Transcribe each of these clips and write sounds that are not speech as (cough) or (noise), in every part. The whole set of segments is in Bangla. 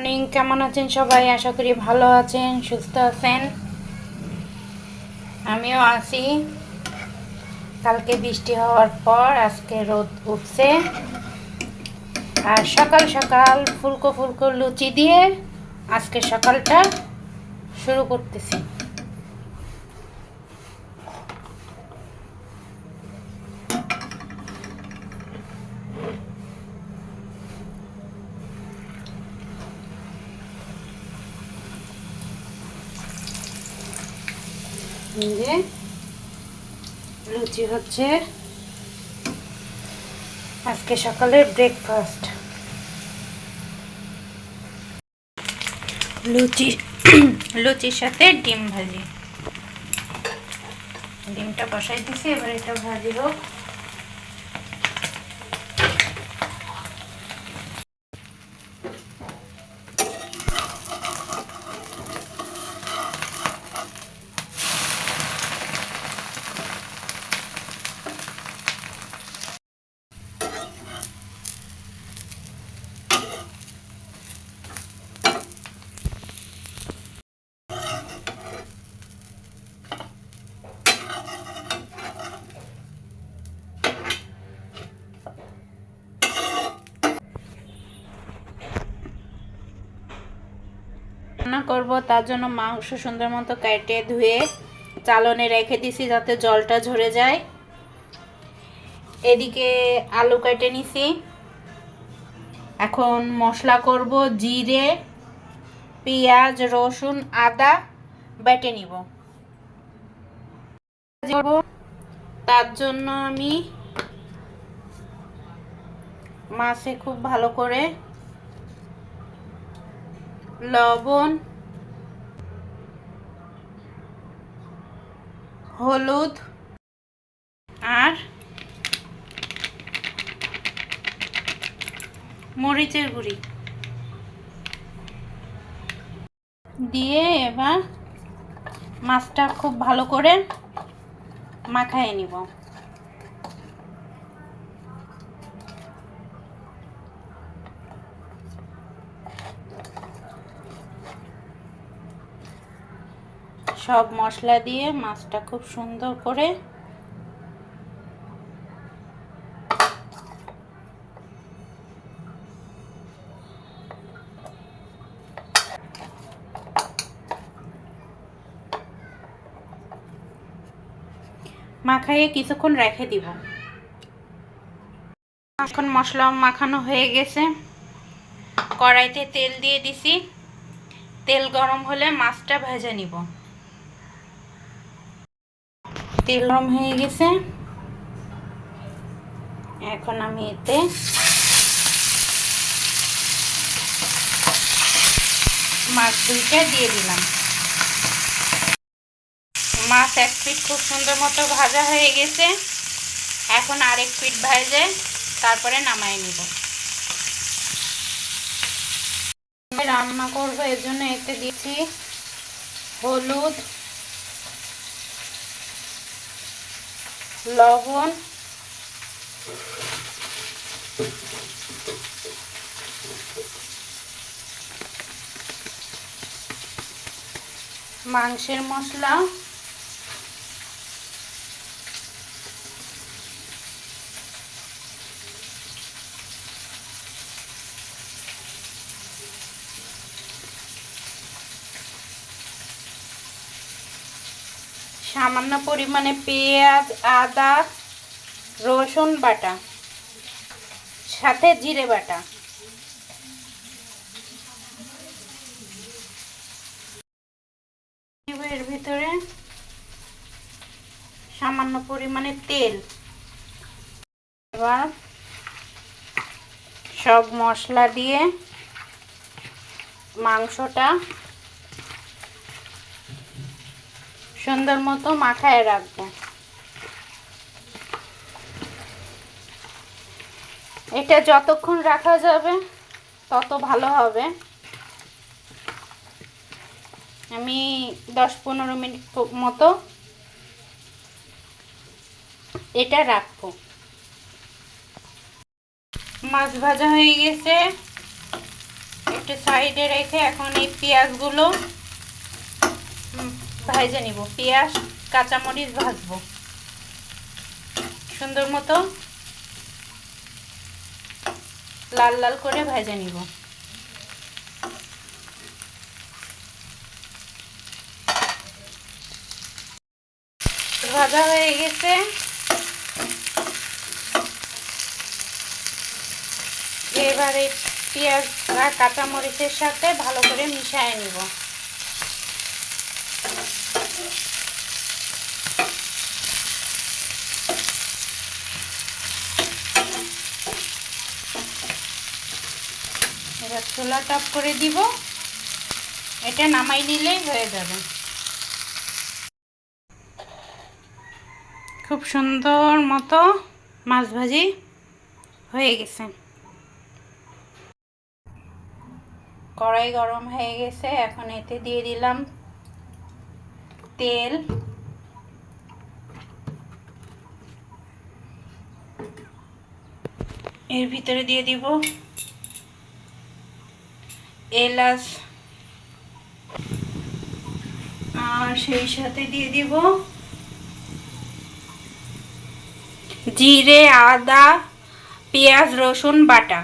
মর্নিং কেমন আছেন সবাই? আশা করি ভালো আছেন, সুস্থ আছেন। আমিও আছি। কালকে বৃষ্টি হওয়ার পর আজকে রোদ উঠছে। আর সকাল সকাল ফুলকো ফুলকো লুচি দিয়ে আজকে সকালটা শুরু করতেছি। যে লুচি হচ্ছে। আজকে সকালের ব্রেকফাস্ট লুচি, লুচির সাথে ডিম ভাজি। ডিমটা বসাই দিছি, এবার এটা ভাজি হোক। করব, তার জন্য মাংস সুন্দর মতো কেটে ধুয়ে চালনে রেখে দিছি যাতে জলটা ঝরে যায়। এদিকে আলু কেটে নিছি। এখন মশলা করব, জিরে, পেঁয়াজ, রসুন, আদা, বেটে নিব। তার জন্য আমি মাছে খুব ভালো করে লবণ হলুদ আর মরিচের গুঁড়ি। দিয়ে এবার মাছটা খুব ভালো করে মাখায় নিব। সব মশলা দিয়ে মাছটা খুব সুন্দর করে মাখাইয়ে কিছুক্ষণ রেখে দিব। এখন মশলা মাখানো হয়ে গেছে। কড়াইতে তেল দিয়ে দিছি। তেল গরম হলে মাছটা ভেজে নিব। তেল গরম হয়ে গেছে। এখন আমি এতে মাছ দুইটা দিয়ে দিলাম। মাছ এক পিঠ খুব সুন্দর মতো ভাজা হয়ে গেছে। এখন আরেক পিঠ ভাজে, তারপরে নামাই নিব। রান্না করব, এর জন্য এতে দিচ্ছি হলুদ লবণ মাংসের মশলা সামান্য পরিমাণে পেঁয়াজ, আদা, রসুন বাটা, সাথে জিরে বাটা। এর ভিতরে সামান্য পরিমাণে তেল। এবার সব মশলা দিয়ে মাংসটা সুন্দর মতো মাখায় রাখব। এটা যতক্ষণ রাখা যাবে তত ভালো হবে। আমি দশ পনেরো মিনিট মতো এটা রাখব। মাছ ভাজা হয়ে গেছে। একটু সাইডে রেখে এখন এই পেঁয়াজগুলো হুম, ভেজে নিব। পেঁয়াজ, কাঁচামরিচ ভাজবো। সুন্দর মতো লাল লাল করে ভেজে নিব। ভাজা হয়ে গেছে। এবারে পেঁয়াজ আর কাঁচামরিচের সাথে ভালো করে মিশিয়ে নিব এবার চুলা টপ করে দিব। এটা নামাই নিলেই হয়ে যাবে। খুব সুন্দর মতো মাছ ভাজি হয়ে গেছে। কড়াই গরম হয়ে গেছে, এখন এতে দিয়ে দিলাম তেল। এর ভিতরে দিয়ে দিব এলাচ আর সেই সাথে দিয়ে দিব জিরে আদা পেঁয়াজ রসুন বাটা।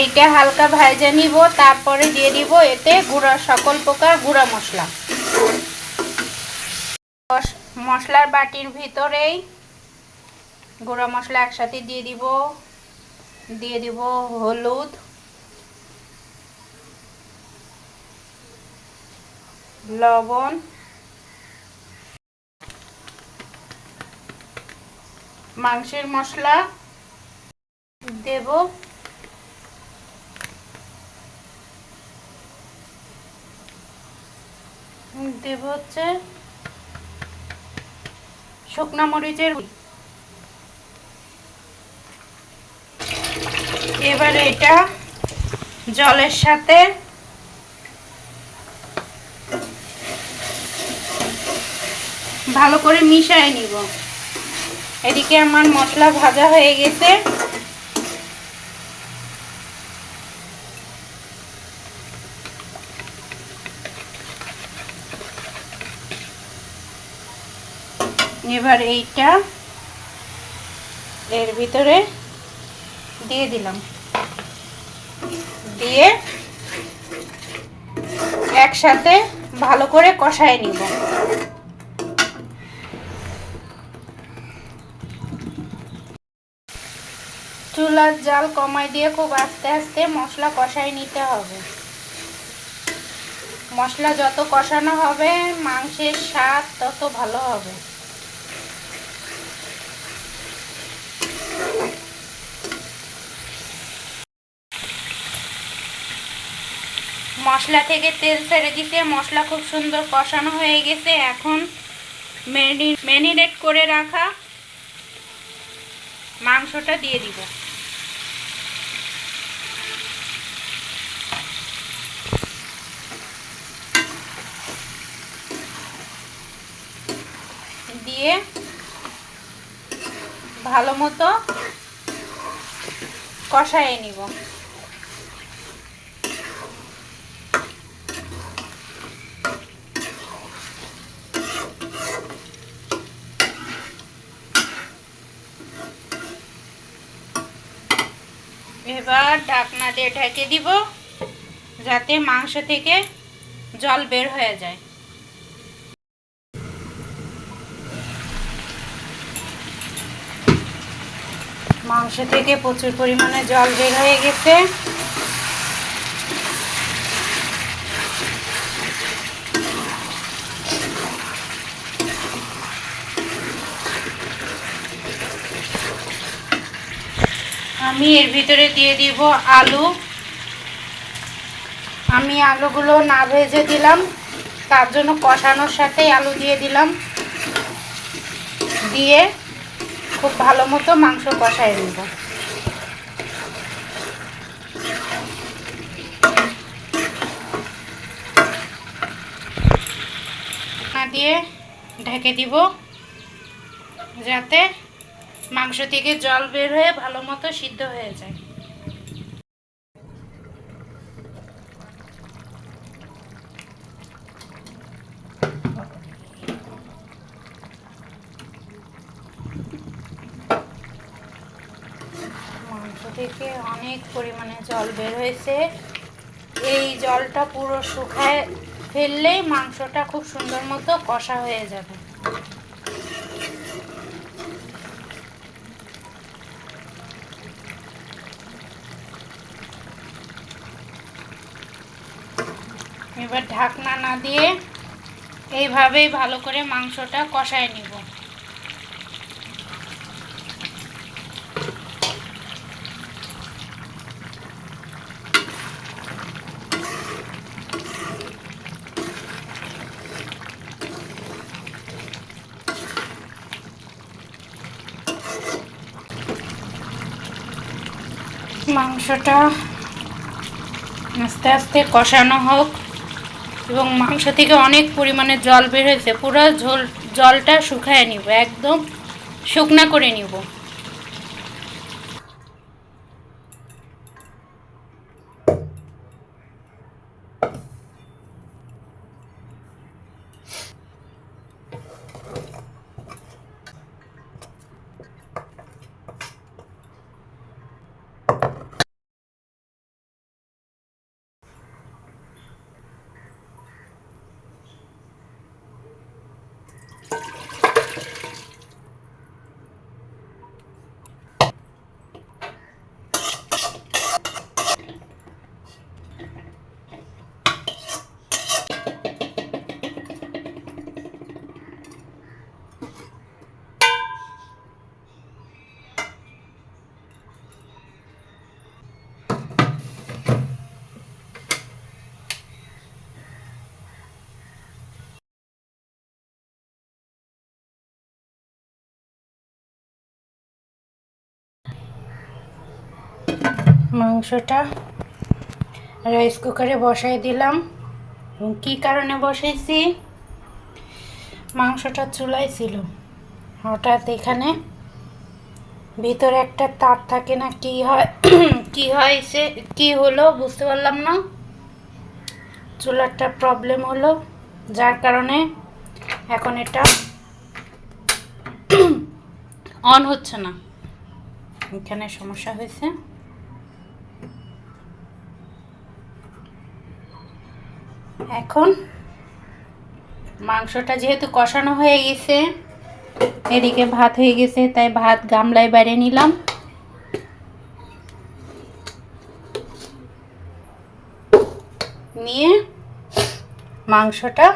এইটা হালকা ভাজে নিব, তারপরে দিয়ে দিব এতে গুঁড়া, সকল প্রকার গুঁড়া মশলা। মশলার বাটির ভিতরেই গুঁড়া মশলা একসাথে দিয়ে দিব। দিয়ে দিব হলুদ। লবণ। মাংসের মশলা দেব। দেব হচ্ছে শুকনা মরিচের। এবার এটা জলের সাথে ভালো করে মিশিয়ে নিব। এদিকে আমার মশলা ভাজা হয়ে গেছে। এবার এইটা এর ভিতরে দিয়ে দিলাম। দিয়ে একসাথে ভালো করে কষায় নিব। চুলার জাল কমাই দিয়ে খুব আস্তে আস্তে মশলা কষাই নিতে হবে। মশলা যত কষানো হবে, মাংসের স্বাদ তত ভালো হবে। মশলা থেকে তেল ছেড়ে দিতে। মশলা খুব সুন্দর কষানো হয়ে গেছে। এখন ম্যারিনেট করে রাখা মাংসটা দিয়ে দিব। দিয়ে ভালো মতো কষায় নিব। এবার ঢাকনা দিয়ে ঢেকে দিব যাতে মাংস থেকে জল বের হয়ে যায়। মাংস থেকে প্রচুর পরিমাণে জল বের হয়ে গেছে। আমি এর ভিতরে দিয়ে দিব আলু। আমি আলুগুলো না ভেজে দিলাম, তার জন্য কষানোর সাথেই আলু দিয়ে দিলাম। দিয়ে খুব ভালো মতো মাংস কষাই নেব। দিয়ে ঢেকে দিব, যাতে মাংস থেকে জল বের হয়ে ভালো মতো সিদ্ধ হয়ে যায়। মাংস থেকে অনেক পরিমাণে জল বের হয়েছে। এই জলটা পুরো শুকায় ফেললেই মাংসটা খুব সুন্দর মতো কষা হয়ে যাবে এবার ঢাকনা না দিয়ে এইভাবেই ভালো করে মাংসটা কষায় নিব। মাংসটা আস্তে আস্তে কষানো হোক। এবং মাংস থেকে অনেক পরিমাণে জল বের হয়েছে। পুরো ঝোল, জলটা শুকায় নিব, একদম শুকনা করে নিব। মাংসটা রাইস কুকারে বসাই দিলাম। এবং কী কারণে বসাইছি? মাংসটা চুলাই ছিল। হঠাৎ এখানে ভিতরে একটা তার থাকে না, কি হয় (clears throat) কি হয় সে কি হলো বুঝতে পারলাম না। চুলারটা প্রবলেম হলো, যার কারণে এখন এটা (clears throat) অন হচ্ছে না। এখানে সমস্যা হয়েছে। এখন মাংসটা যেহেতু কষানো হয়ে গেছে, এদিকে ভাত হয়ে গেছে, তাই ভাত গামলায় বাইরে নিলাম। নিয়ে মাংসটা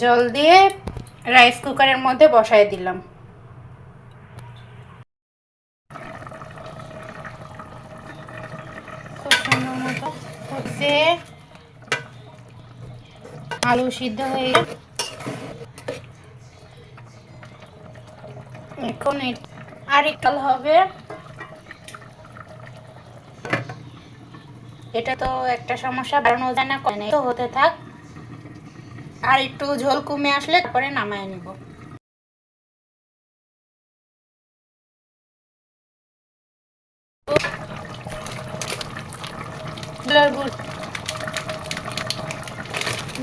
জল দিয়ে রাইস কুকারের মধ্যে বসায় দিলাম খুব সুন্দর মতো হচ্ছে আলু সিদ্ধ হয়ে এখন আর একটাল হবে। এটা তো একটা সমস্যা, বাড়ানো যায় না কেন তো হতে থাক। আর একটু ঝোল কমে আসলে তারপরে নামায় নিব।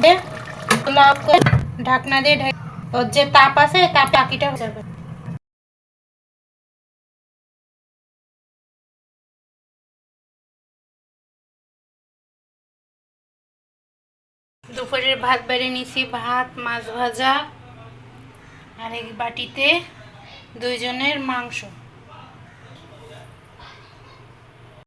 দে। পোলাও করে ঢাকনা দিয়ে ঢাক ওর যে তাপ আছে, তাপ পাখিটা হয়ে যাবে। দুপুরের ভাত বেড়ে নিছি, ভাত, মাছ ভাজা, আর এক বাটিতে দুইজনের মাংস।